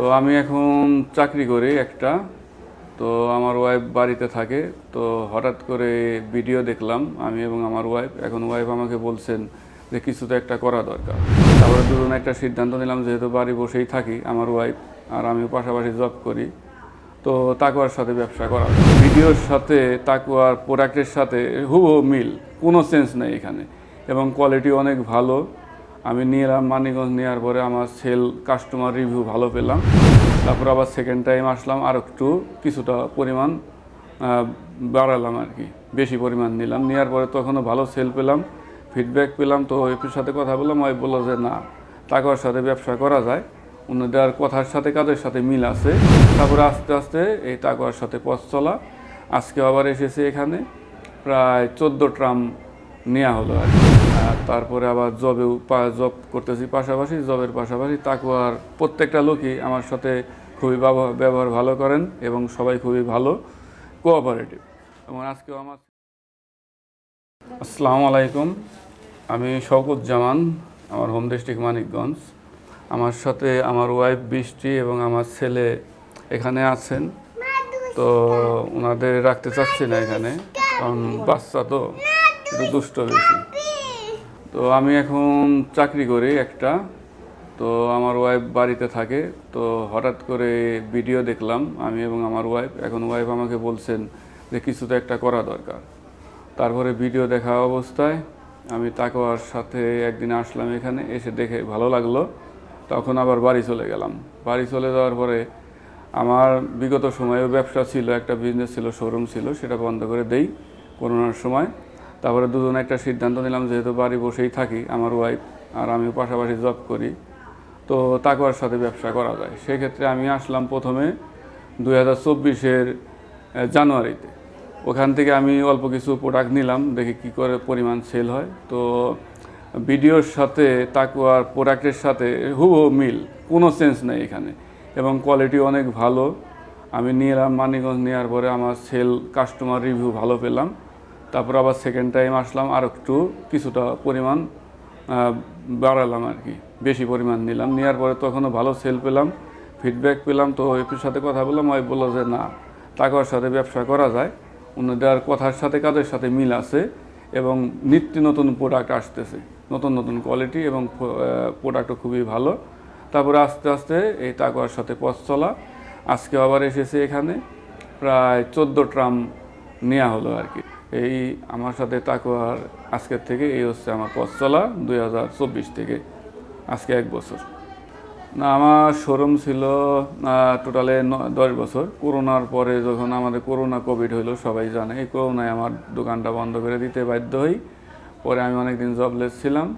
তো আমি এখন চাকরি করি একটা। তো আমার ওয়াইফ বাড়িতে থাকে। তো হঠাৎ করে ভিডিও দেখলাম আমি এবং আমার ওয়াইফ এখন ওয়াইফ আমাকে বলছেন যে কিছু তো একটা করা দরকার। তারপরে দুজন একটা সিদ্ধান্ত নিলাম, যেহেতু বাড়ি বসেই থাকি আমার ওয়াইফ আর আমি পাশাপাশি জব করি, তো তাকুয়ার সাথে ব্যবসা করা। ভিডিওর সাথে তাকুয়ার প্রোডাক্টের সাথে হুবহু মিল, কোনো সেন্স নেই এখানে। এবং কোয়ালিটি অনেক ভালো। আমি নিলাম মানিগঞ্জ নেওয়ার পরে আমার সেল কাস্টমার রিভিউ ভালো পেলাম। তারপর আবার সেকেন্ড টাইম আসলাম আর একটু কিছুটা পরিমাণ বাড়ালাম আর কি। বেশি পরিমাণ নিলাম। নেওয়ার পরে তখনও ভালো সেল পেলাম ফিডব্যাক পেলাম। তো ওয়েবের সাথে কথা বললাম, ওই বলল যে না তাকুয়ার সাথে ব্যবসা করা যায়। ওনাদের কথার সাথে কাজের সাথে মিল আছে। তারপরে আস্তে আস্তে এই তাকুয়ার সাথে পথ চলা। আজকে আবার এসেছে এখানে। প্রায় চোদ্দ ট্রাম নেওয়া হলো আর কি। আর তারপরে আবার জবেও জব করতেছি পাশাপাশি, জবের পাশাপাশি। তাকুয়ার প্রত্যেকটা লোকই আমার সাথে খুবই ব্যবহার ভালো করেন এবং সবাই খুবই ভালো কোঅপারেটিভ এবং আজকেও আমার আসসালামু আলাইকুম। আমি শওকত জামান, আমার হোম ডিস্ট্রিক্ট মানিকগঞ্জ। আমার সাথে আমার ওয়াইফ বৃষ্টি এবং আমার ছেলে এখানে আছেন। তো ওনাদের রাখতে চাচ্ছি না এখানে, কারণ বাচ্চা তো, একটু দুষ্ট বেশি। তো আমি এখন চাকরি করি একটা। তো আমার ওয়াইফ বাড়িতে থাকে। তো হঠাৎ করে ভিডিও দেখলাম আমি এবং আমার ওয়াইফ এখন ওয়াইফ আমাকে বলছেন যে কিছু তো একটা করা দরকার। তারপরে ভিডিও দেখা অবস্থায় আমি তাকওয়ার সাথে একদিন আসলাম এখানে, এসে দেখে ভালো লাগল। তখন আবার বাড়ি চলে গেলাম। বাড়ি চলে যাওয়ার পরে আমার বিগত সময়েও ব্যবসা ছিল, একটা বিজনেস ছিল শোরুম ছিল, সেটা বন্ধ করে দেই করোনার সময়। তারপরে দুজন একটা সিদ্ধান্ত নিলাম, যেহেতু বাড়ি বসেই থাকি, আমার ওয়াইফ আর আমিও পাশাপাশি জব করি, তো তাকুয়ার সাথে ব্যবসা করা যায়। সেক্ষেত্রে আমি আসলাম প্রথমে দুই হাজার চব্বিশের জানুয়ারিতে। ওখান থেকে আমি অল্প কিছু প্রোডাক্ট নিলাম, দেখি কি করে পরিমাণ সেল হয়। তো ভিডিওর সাথে তাকুয়ার প্রোডাক্টের সাথে হুবহু মিল, কোনো সেন্স নেই এখানে। এবং কোয়ালিটি অনেক ভালো। আমি নিলাম মানিগঞ্জ নেওয়ার পরে আমার সেল কাস্টমার রিভিউ ভালো পেলাম। তারপর আবার সেকেন্ড টাইম আসলাম আর একটু কিছুটা পরিমাণ বাড়ালাম আর কি, বেশি পরিমাণ নিলাম। নেওয়ার পরে তখনও ভালো সেল পেলাম ফিডব্যাক পেলাম, তো ওয়েবের সাথে কথা বললাম, ওই বলল যে না তাকুয়ার সাথে ব্যবসা করা যায়। ওনাদের কথার সাথে, কাজের সাথে মিল আছে এবং নিত্য নতুন প্রোডাক্ট আসতেছে, নতুন নতুন কোয়ালিটি এবং প্রোডাক্টও খুবই ভালো। তারপরে আস্তে আস্তে এই তাকুয়ার সাথে পথ চলা। আজকে আবার এসেছে এখানে, প্রায় চোদ্দ ট্রাম নেওয়া হলো আর কি। এই আমার সাথে তাকুয়ার আজকের থেকে এই হচ্ছে আমার পথ চলা দুই হাজার চব্বিশ থেকে আজকে এক বছর। না, আমার শোরুম ছিল টোটালে দশ বছর। করোনার পরে যখন আমাদের করোনা কোভিড হইল, সবাই জানে, এই করোনায় আমার দোকানটা বন্ধ করে দিতে বাধ্য হই। পরে আমি অনেকদিন জবলেস ছিলাম।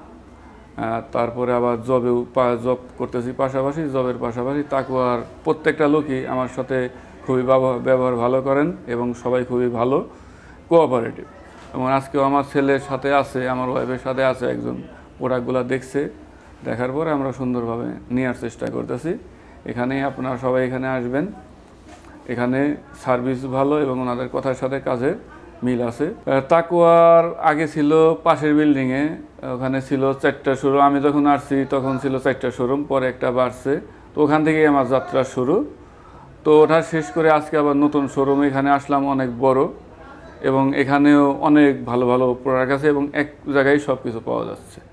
তারপরে আবার জবেও জব করতেছি পাশাপাশি জবের পাশাপাশি তাকুয়ার প্রত্যেকটা লোকই আমার সাথে খুবই ব্যবহার ভালো করেন এবং সবাই খুবই ভালো। কোঅপারেটিভ এবং আজকেও আমার ছেলের সাথে আছে, আমার ওয়াইফের সাথে আছে একজন। প্রোডাক্টগুলো দেখছে, দেখার পরে আমরা সুন্দরভাবে নেওয়ার চেষ্টা করতেছি। এখানে আপনারা সবাই এখানে আসবেন। এখানে সার্ভিস ভালো এবং ওনাদের কথার সাথে কাজের মিল আছে। তাকুয়ার আগে ছিল পাশের বিল্ডিংয়ে ওখানে ছিল চারটা শোরুম আমি যখন আসছি, তখন ছিল চারটা শোরুম পরে একটা বাড়ছে। তো ওখান থেকেই আমার যাত্রা শুরু। তো ওটা শেষ করে আজকে আবার নতুন শোরুম এখানে আসলাম, অনেক বড়। এবং এখানেও অনেক ভালো ভালো প্রোডাক্ট আছে এবং এক জায়গায় সব কিছু পাওয়া যাচ্ছে।